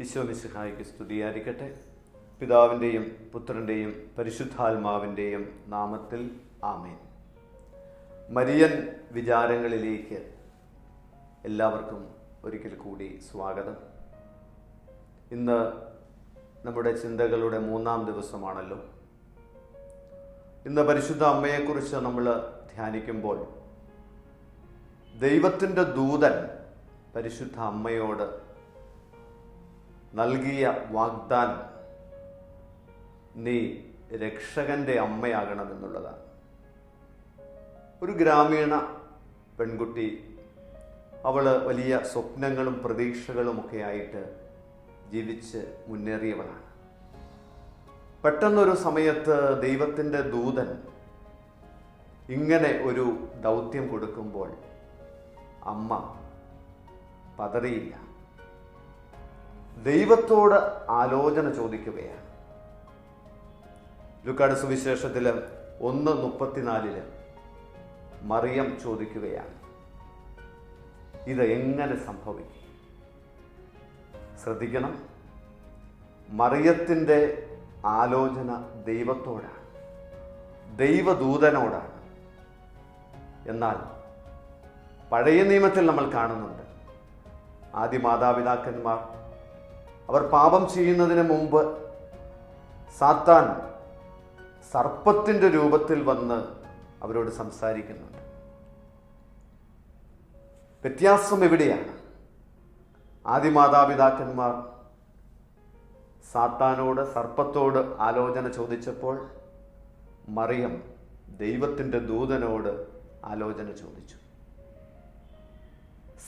ഈശോ മിശിഹായിക്ക് സ്തുതിയായിരിക്കട്ടെ. പിതാവിന്റെയും പുത്രന്റെയും പരിശുദ്ധാത്മാവിന്റെയും നാമത്തിൽ ആമേൻ. മരിയൻ വിചാരങ്ങളിലേക്ക് എല്ലാവർക്കും ഒരിക്കൽ കൂടി സ്വാഗതം. ഇന്ന് നമ്മുടെ ചിന്തകളുടെ മൂന്നാം ദിവസമാണല്ലോ. ഇന്ന് പരിശുദ്ധ അമ്മയെക്കുറിച്ച് നമ്മൾ ധ്യാനിക്കുമ്പോൾ ദൈവത്തിന്റെ ദൂതൻ പരിശുദ്ധ അമ്മയോട് നൽകിയ വാഗ്ദാനം നീ രക്ഷകന്റെ അമ്മയാകണമെന്നുള്ളതാണ്. ഒരു ഗ്രാമീണ പെൺകുട്ടി അവൾ വലിയ സ്വപ്നങ്ങളും പ്രതീക്ഷകളുമൊക്കെ ആയിട്ട് ജീവിച്ച് മുന്നേറിയവളാണ്. പെട്ടെന്നൊരു സമയത്ത് ദൈവത്തിന്റെ ദൂതൻ ഇങ്ങനെ ഒരു ദൗത്യം കൊടുക്കുമ്പോൾ അമ്മ പതറിയില്ല. ദൈവത്തോട് ആലോചന ചോദിക്കുകയാണ്. ലുക്കാട് സുവിശേഷത്തിൽ ഒന്ന് മുപ്പത്തിനാലിൽ മറിയം ചോദിക്കുകയാണ്. ഇത് എങ്ങനെ സംഭവിക്കും? ശ്രദ്ധിക്കണം. മറിയത്തിന്റെ ആലോചന ദൈവത്തോടാണ്. ദൈവദൂതനോടാണ്. എന്നാൽ പഴയ നിയമത്തിൽ നമ്മൾ കാണുന്നുണ്ട്. ആദ്യ മാതാപിതാക്കന്മാർ അവർ പാപം ചെയ്യുന്നതിന് മുമ്പ് സാത്താൻ സർപ്പത്തിന്റെ രൂപത്തിൽ വന്ന് അവരോട് സംസാരിക്കുന്നുണ്ട്. വ്യത്യാസം എവിടെയാണ്? ആദ്യ മാതാപിതാക്കന്മാർ സാത്താനോട് സർപ്പത്തോട് ആലോചന ചോദിച്ചപ്പോൾ മറിയം ദൈവത്തിന്റെ ദൂതനോട് ആലോചന ചോദിച്ചു.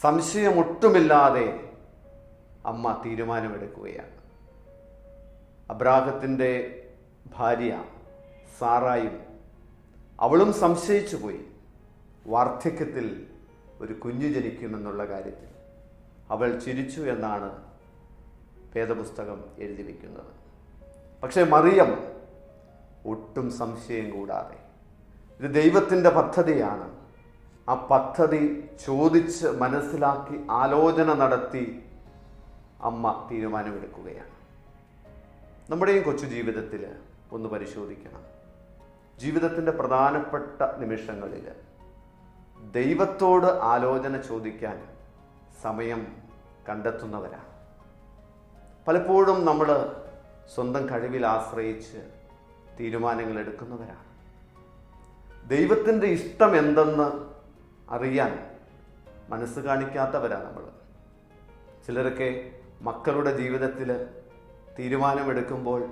സംശയമൊട്ടുമില്ലാതെ അമ്മ തീരുമാനമെടുക്കുകയാണ്. അബ്രാഹത്തിന്റെ ഭാര്യ സാറായും അവളും സംശയിച്ചു പോയി. വാർദ്ധക്യത്തിൽ ഒരു കുഞ്ഞു ജനിക്കുമെന്നുള്ള കാര്യത്തിൽ. അവൾ ചിരിച്ചു എന്നാണ് വേദപുസ്തകം എഴുതി വയ്ക്കുന്നത് പക്ഷേ മറിയം ഒട്ടും സംശയം കൂടാതെ. ഇത് ദൈവത്തിന്റെ പദ്ധതിയാണ്. ആ പദ്ധതി ചോദിച്ച് മനസ്സിലാക്കി ആലോചന നടത്തി അമ്മ തീരുമാനമെടുക്കുകയാണ്. നമ്മുടെയും കൊച്ചു ജീവിതത്തിൽ ഒന്ന് പരിശോധിക്കണം. ജീവിതത്തിന്റെ പ്രധാനപ്പെട്ട നിമിഷങ്ങളിൽ ദൈവത്തോട് ആലോചന ചോദിക്കാൻ സമയം കണ്ടെത്തുന്നവരാണ്. പലപ്പോഴും നമ്മൾ സ്വന്തം കഴിവിൽ ആശ്രയിച്ച് തീരുമാനങ്ങൾ എടുക്കുന്നവരാണ്. ദൈവത്തിന്റെ ഇഷ്ടം എന്തെന്ന് അറിയാൻ മനസ്സ് കാണിക്കാത്തവരാണ് നമ്മൾ ചിലരൊക്കെ മക്കളുടെ ജീവിതത്തിൽ തീരുമാനമെടുക്കുമ്പോൾ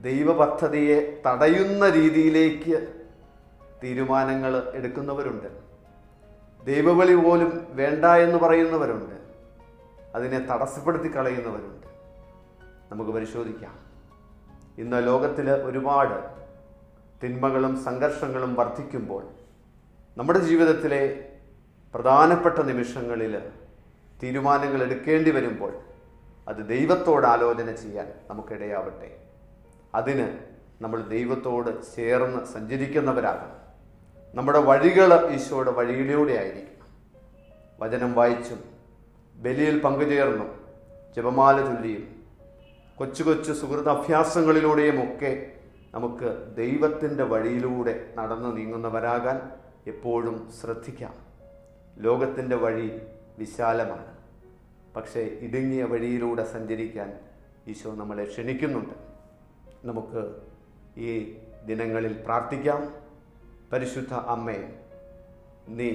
ദൈവപദ്ധതിയെ തടയുന്ന രീതിയിലേക്ക് തീരുമാനങ്ങൾ എടുക്കുന്നവരുണ്ട്. ദൈവവിളി പോലും വേണ്ട എന്ന് പറയുന്നവരുണ്ട്. അതിനെ തടസ്സപ്പെടുത്തി കളയുന്നവരുണ്ട്. നമുക്ക് പരിശോധിക്കാം. ഇന്ന് ലോകത്തിൽ ഒരുപാട് തിന്മകളും സംഘർഷങ്ങളും വർദ്ധിക്കുമ്പോൾ നമ്മുടെ ജീവിതത്തിലെ പ്രധാനപ്പെട്ട നിമിഷങ്ങളിൽ തീരുമാനങ്ങൾ എടുക്കേണ്ടി വരുമ്പോൾ അത് ദൈവത്തോട് ആലോചന ചെയ്യാൻ നമുക്കിടയാവട്ടെ. അതിന് നമ്മൾ ദൈവത്തോട് ചേർന്ന് സഞ്ചരിക്കുന്നവരാകണം. നമ്മുടെ വഴികൾ ഈശോയുടെ വഴിയിലൂടെ ആയിരിക്കണം. വചനം വായിച്ചും ബലിയിൽ പങ്കുചേർന്നും ജപമാല ചൊല്ലിയും കൊച്ചു കൊച്ചു സുഹൃത അഭ്യാസങ്ങളിലൂടെയും ഒക്കെ നമുക്ക് ദൈവത്തിന്റെ വഴിയിലൂടെ നടന്നു നീങ്ങുന്നവരാകാൻ എപ്പോഴും ശ്രദ്ധിക്കാം. ലോകത്തിന്റെ വഴി വിശാലമാണ്. പക്ഷേ ഇടുങ്ങിയ വഴിയിലൂടെ സഞ്ചരിക്കാൻ ഈശോ നമ്മളെ ക്ഷണിക്കുന്നുണ്ട്. നമുക്ക് ഈ ദിനങ്ങളിൽ പ്രാർത്ഥിക്കാം. പരിശുദ്ധ അമ്മേ നീ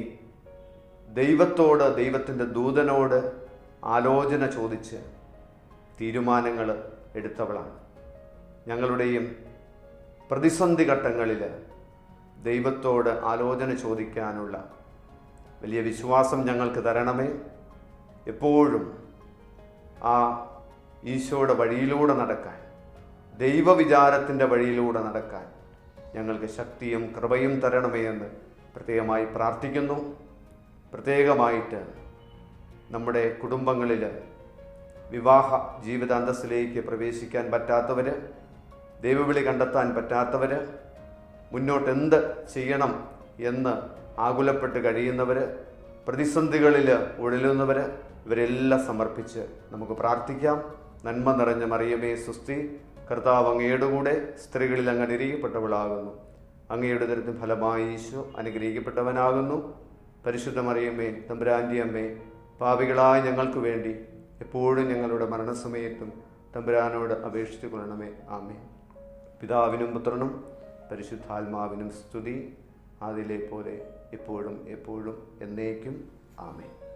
ദൈവത്തോട് ദൈവത്തിന്റെ ദൂതനോട് ആലോചന ചോദിച്ച് തീരുമാനങ്ങൾ എടുത്തവളാണ്. ഞങ്ങളുടെയും പ്രതിസന്ധി ഘട്ടങ്ങളിൽ ദൈവത്തോട് ആലോചന ചോദിക്കാനുള്ള വലിയ വിശ്വാസം ഞങ്ങൾക്ക് തരണമേ. എപ്പോഴും ആ ഈശോയുടെ വഴിയിലൂടെ നടക്കാൻ ദൈവവിചാരത്തിന്റെ വഴിയിലൂടെ നടക്കാൻ ഞങ്ങൾക്ക് ശക്തിയും കൃപയും തരണമേ എന്ന് പ്രത്യേകമായി പ്രാർത്ഥിക്കുന്നു. പ്രത്യേകമായിട്ട് നമ്മുടെ കുടുംബങ്ങളിൽ വിവാഹ ജീവിതാന്തസ്സിലേക്ക് പ്രവേശിക്കാൻ പറ്റാത്തവർ ദൈവവിളി കണ്ടെത്താൻ പറ്റാത്തവർ മുന്നോട്ട് എന്ത് ചെയ്യണം എന്ന് ആകുലപ്പെട്ട് കഴിയുന്നവർ പ്രതിസന്ധികളിൽ ഉഴലുന്നവർ ഇവരെല്ലാം സമർപ്പിച്ച് നമുക്ക് പ്രാർത്ഥിക്കാം. നന്മ നിറഞ്ഞ മറിയമേ സുസ്തി കർത്താവ് അങ്ങയുടെ കൂടെ സ്ത്രീകളിൽ അങ്ങ് അനുഗ്രഹിക്കപ്പെട്ടവളാകുന്നു. അങ്ങയുടെ ദരത്തിന് ഫലമായി ഈശോ അനുഗ്രഹിക്കപ്പെട്ടവനാകുന്നു. പരിശുദ്ധ മറിയമ്മേ തമ്പുരാന്റെ അമ്മേ പാപികളായ ഞങ്ങൾക്ക് വേണ്ടി എപ്പോഴും ഞങ്ങളുടെ മരണസമയത്തും തമ്പുരാനോട് അപേക്ഷിച്ചു കൊള്ളണമേ. ആമേ പിതാവിനും പുത്രനും പരിശുദ്ധാത്മാവിനും സ്തുതി. അതിലെ പോലെ എപ്പോഴും എപ്പോഴും എന്നേക്കും. ആമേ